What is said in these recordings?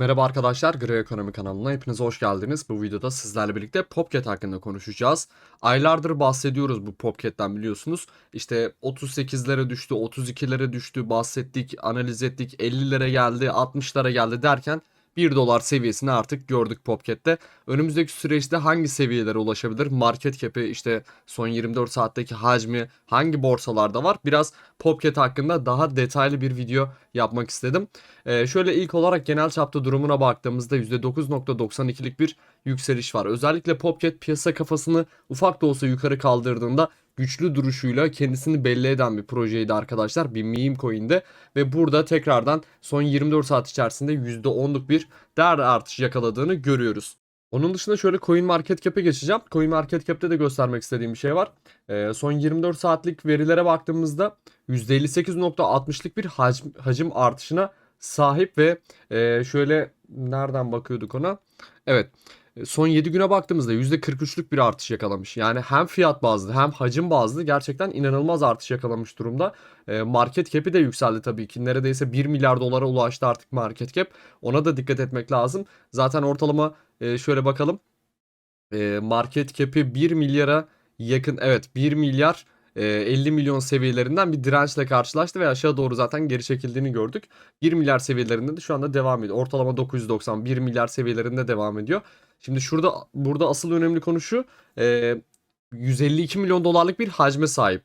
Merhaba arkadaşlar, Gri Ekonomi kanalına hepiniz hoş geldiniz. Bu videoda sizlerle birlikte Popcat hakkında konuşacağız. Aylardır bahsediyoruz bu Popcat'ten biliyorsunuz. İşte 38'lere düştü, 32'lere düştü, bahsettik, analiz ettik, 50'lere geldi, 60'lara geldi derken 1 dolar seviyesini artık gördük Popcat'te. Önümüzdeki süreçte hangi seviyelere ulaşabilir? Market cap'i işte son 24 saatteki hacmi hangi borsalarda var? Biraz Popcat hakkında daha detaylı bir video yapmak istedim. Ee, şöyle ilk olarak genel çapta durumuna baktığımızda %9.92'lik bir yükseliş var. Özellikle Popcat piyasa kafasını ufak da olsa yukarı kaldırdığında güçlü duruşuyla kendisini belli eden bir projeydi arkadaşlar. Bir meme coin'de ve burada tekrardan son 24 saat içerisinde %10'luk bir değer artışı yakaladığını görüyoruz. Onun dışında şöyle Coin Market Cap'e geçeceğim. Coin Market Cap'te de göstermek istediğim bir şey var. Ee, son 24 saatlik verilere baktığımızda %58.60'lık bir hacim, hacim artışına sahip ve e, şöyle nereden bakıyorduk ona? Evet. E, Son 7 güne baktığımızda %43'lük bir artış yakalamış. Yani hem fiyat bazlı hem hacim bazlı gerçekten inanılmaz artış yakalamış durumda. E, Market cap'i de yükseldi tabii ki. Neredeyse 1 milyar dolara ulaştı artık market cap. Ona da dikkat etmek lazım. Zaten ortalama e, şöyle bakalım. Market cap'i 1 milyara yakın evet 1 milyar 50 milyon seviyelerinden bir dirençle karşılaştı ve aşağı doğru zaten geri çekildiğini gördük. 1 milyar seviyelerinde de şu anda devam ediyor. Ortalama 990 1 milyar seviyelerinde devam ediyor. Şimdi şurada burada asıl önemli konu şu. e, 152 milyon dolarlık bir hacme sahip.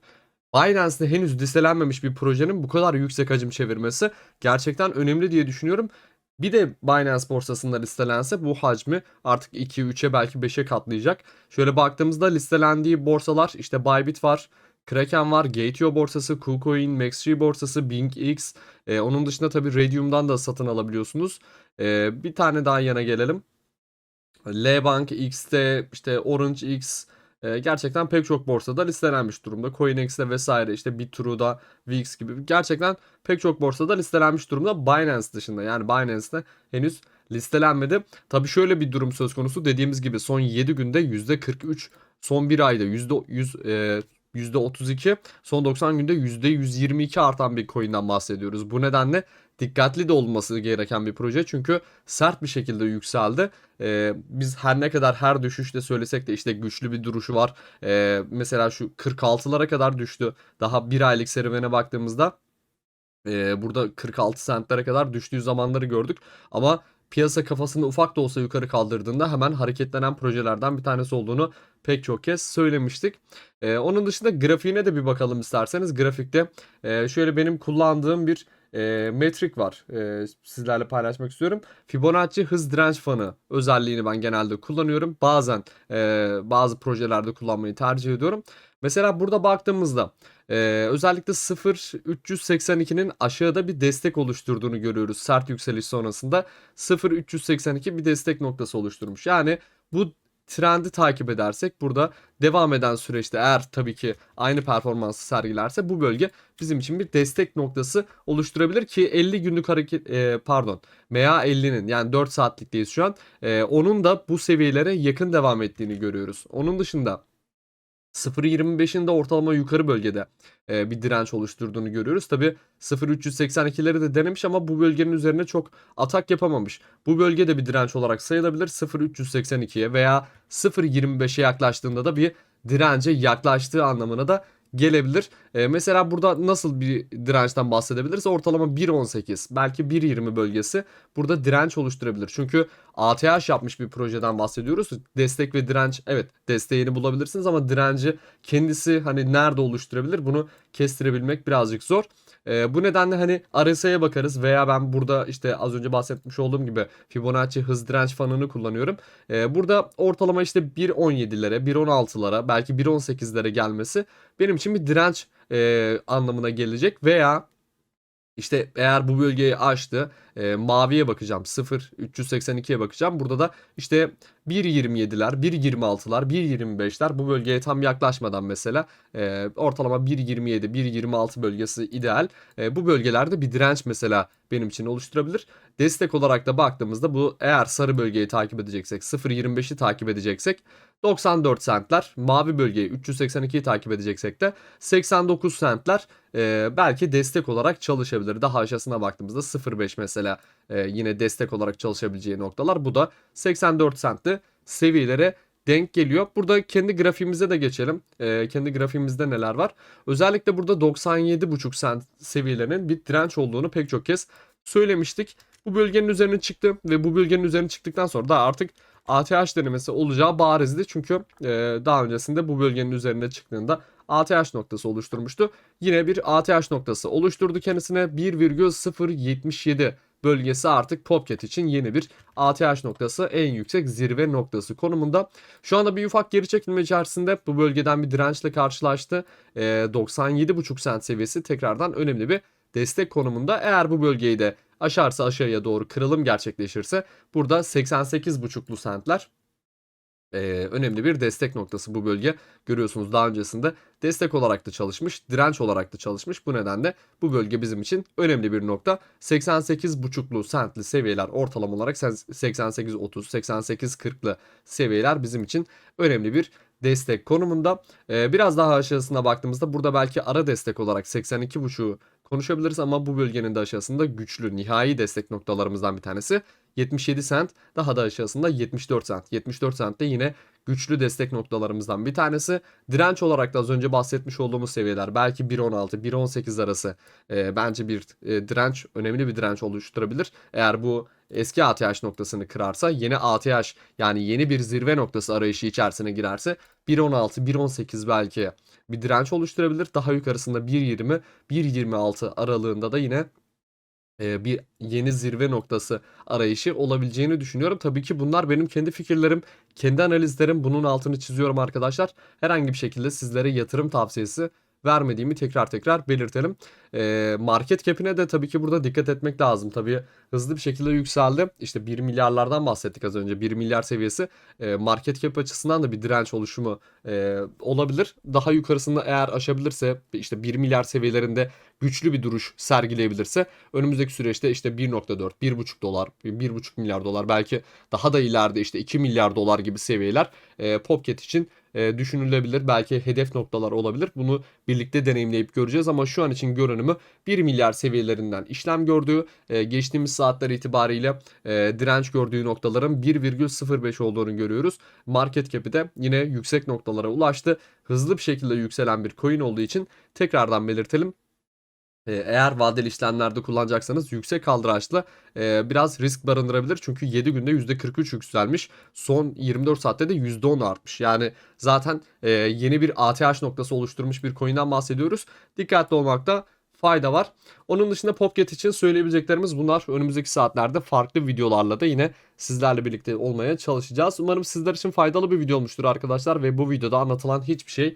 Binance'de henüz listelenmemiş bir projenin bu kadar yüksek hacim çevirmesi gerçekten önemli diye düşünüyorum. Bir de Binance borsasında listelense bu hacmi artık 2'ye 3'e belki 5'e katlayacak. Şöyle baktığımızda listelendiği borsalar işte Bybit var, Kraken var, Gate.io borsası, KuCoin, MaxG borsası, BingX. Ee, onun dışında tabii Radium'dan da satın alabiliyorsunuz. Ee, bir tane daha yana gelelim. L-Bank, X'te işte Orange X e, gerçekten pek çok borsada listelenmiş durumda. CoinEx'te vesaire işte BitTrue'da, VIX gibi gerçekten pek çok borsada listelenmiş durumda. Binance dışında yani Binance'de henüz listelenmedi. Tabii şöyle bir durum söz konusu. Dediğimiz gibi son 7 günde %43, son 1 ayda %100 e, %32, son 90 günde %122 artan bir coin'den bahsediyoruz. Bu nedenle dikkatli de olması gereken bir proje çünkü sert bir şekilde yükseldi. Ee, biz her ne kadar her düşüşte söylesek de işte güçlü bir duruşu var. Ee, mesela şu 46'lara kadar düştü. Daha bir aylık serüvene baktığımızda e, burada 46 sentlere kadar düştüğü zamanları gördük. Ama piyasa kafasını ufak da olsa yukarı kaldırdığında hemen hareketlenen projelerden bir tanesi olduğunu pek çok kez söylemiştik. Ee, onun dışında grafiğine de bir bakalım isterseniz. Grafikte e, şöyle benim kullandığım bir e, metrik var. E, sizlerle paylaşmak istiyorum. Fibonacci hız direnç fanı özelliğini ben genelde kullanıyorum. Bazen e, bazı projelerde kullanmayı tercih ediyorum. Mesela burada baktığımızda e, özellikle 0.382'nin aşağıda bir destek oluşturduğunu görüyoruz. Sert yükseliş sonrasında 0.382 bir destek noktası oluşturmuş. Yani bu trendi takip edersek burada devam eden süreçte eğer tabii ki aynı performansı sergilerse bu bölge bizim için bir destek noktası oluşturabilir ki 50 günlük hareket e, pardon MA50'nin yani 4 saatlikteyiz şu an. E, onun da bu seviyelere yakın devam ettiğini görüyoruz. Onun dışında 0.25'in de ortalama yukarı bölgede e, bir direnç oluşturduğunu görüyoruz. Tabi 0.382'leri de denemiş ama bu bölgenin üzerine çok atak yapamamış. Bu bölge de bir direnç olarak sayılabilir 0.382'ye veya 0.25'e yaklaştığında da bir dirence yaklaştığı anlamına da gelebilir. E, mesela burada nasıl bir dirençten bahsedebiliriz? Ortalama 1.18 belki 1.20 bölgesi burada direnç oluşturabilir. Çünkü ATH yapmış bir projeden bahsediyoruz. Destek ve direnç evet desteğini bulabilirsiniz ama direnci kendisi hani nerede oluşturabilir bunu kestirebilmek birazcık zor. E, bu nedenle hani RSI'ye bakarız veya ben burada işte az önce bahsetmiş olduğum gibi Fibonacci hız direnç fanını kullanıyorum. E, burada ortalama işte 1.17'lere, 1.16'lara belki 1.18'lere gelmesi benim için bir direnç e, anlamına gelecek veya işte eğer bu bölgeyi aştı e, maviye bakacağım 0 382'ye bakacağım. Burada da işte 1.27'ler 1.26'lar 1.25'ler bu bölgeye tam yaklaşmadan mesela e, ortalama 1.27 1.26 bölgesi ideal. E, bu bölgelerde bir direnç mesela benim için oluşturabilir. Destek olarak da baktığımızda bu eğer sarı bölgeyi takip edeceksek 0.25'i takip edeceksek 94 centler mavi bölgeyi 382'yi takip edeceksek de 89 centler e, belki destek olarak çalışabilir. Daha aşağısına baktığımızda 0.5 mesela mesela e, yine destek olarak çalışabileceği noktalar. Bu da 84 centli seviyelere denk geliyor. Burada kendi grafiğimize de geçelim. E, kendi grafiğimizde neler var? Özellikle burada 97,5 cent seviyelerinin bir direnç olduğunu pek çok kez söylemiştik. Bu bölgenin üzerine çıktı ve bu bölgenin üzerine çıktıktan sonra da artık ATH denemesi olacağı barizdi. Çünkü e, daha öncesinde bu bölgenin üzerine çıktığında ATH noktası oluşturmuştu. Yine bir ATH noktası oluşturdu kendisine 1,077 bölgesi artık Popcat için yeni bir ATH noktası en yüksek zirve noktası konumunda. Şu anda bir ufak geri çekilme içerisinde bu bölgeden bir dirençle karşılaştı. E, 97,5 cent seviyesi tekrardan önemli bir destek konumunda. Eğer bu bölgeyi de aşarsa aşağıya doğru kırılım gerçekleşirse burada 88,5'lu sentler e, önemli bir destek noktası bu bölge. Görüyorsunuz daha öncesinde destek olarak da çalışmış, direnç olarak da çalışmış. Bu nedenle bu bölge bizim için önemli bir nokta. 88,5'lu sentli seviyeler ortalama olarak 88-30, 88-40'lı seviyeler bizim için önemli bir destek konumunda. Ee, biraz daha aşağısına baktığımızda burada belki ara destek olarak 82,5'u konuşabiliriz ama bu bölgenin de aşağısında güçlü nihai destek noktalarımızdan bir tanesi 77 cent daha da aşağısında 74 cent. 74 cent de yine güçlü destek noktalarımızdan bir tanesi. Direnç olarak da az önce bahsetmiş olduğumuz seviyeler belki 1.16 1.18 arası e, bence bir e, direnç önemli bir direnç oluşturabilir. Eğer bu eski ATH noktasını kırarsa yeni ATH yani yeni bir zirve noktası arayışı içerisine girerse 1.16 1.18 belki bir direnç oluşturabilir. Daha yukarısında 1.20 1.26 aralığında da yine e, bir yeni zirve noktası arayışı olabileceğini düşünüyorum. Tabii ki bunlar benim kendi fikirlerim, kendi analizlerim. Bunun altını çiziyorum arkadaşlar. Herhangi bir şekilde sizlere yatırım tavsiyesi vermediğimi tekrar tekrar belirtelim. E, market cap'ine de tabii ki burada dikkat etmek lazım. Tabii hızlı bir şekilde yükseldi. İşte 1 milyarlardan bahsettik az önce. 1 milyar seviyesi e, market cap açısından da bir direnç oluşumu e, olabilir. Daha yukarısında eğer aşabilirse işte 1 milyar seviyelerinde güçlü bir duruş sergileyebilirse önümüzdeki süreçte işte 1.4, 1.5 dolar, 1.5 milyar dolar belki daha da ileride işte 2 milyar dolar gibi seviyeler e, Popcat için e, düşünülebilir. Belki hedef noktalar olabilir. Bunu birlikte deneyimleyip göreceğiz ama şu an için görünümü 1 milyar seviyelerinden işlem gördüğü, e, geçtiğimiz saatler itibariyle e, direnç gördüğü noktaların 1,05 olduğunu görüyoruz. Market cap'i de yine yüksek noktalara ulaştı. Hızlı bir şekilde yükselen bir coin olduğu için tekrardan belirtelim. Eğer vadeli işlemlerde kullanacaksanız yüksek kaldıraçlı e, biraz risk barındırabilir. Çünkü 7 günde %43 yükselmiş. Son 24 saatte de %10 artmış. Yani zaten e, yeni bir ATH noktası oluşturmuş bir coin'den bahsediyoruz. Dikkatli olmakta fayda var. Onun dışında Popcat için söyleyebileceklerimiz bunlar. Önümüzdeki saatlerde farklı videolarla da yine sizlerle birlikte olmaya çalışacağız. Umarım sizler için faydalı bir video olmuştur arkadaşlar ve bu videoda anlatılan hiçbir şey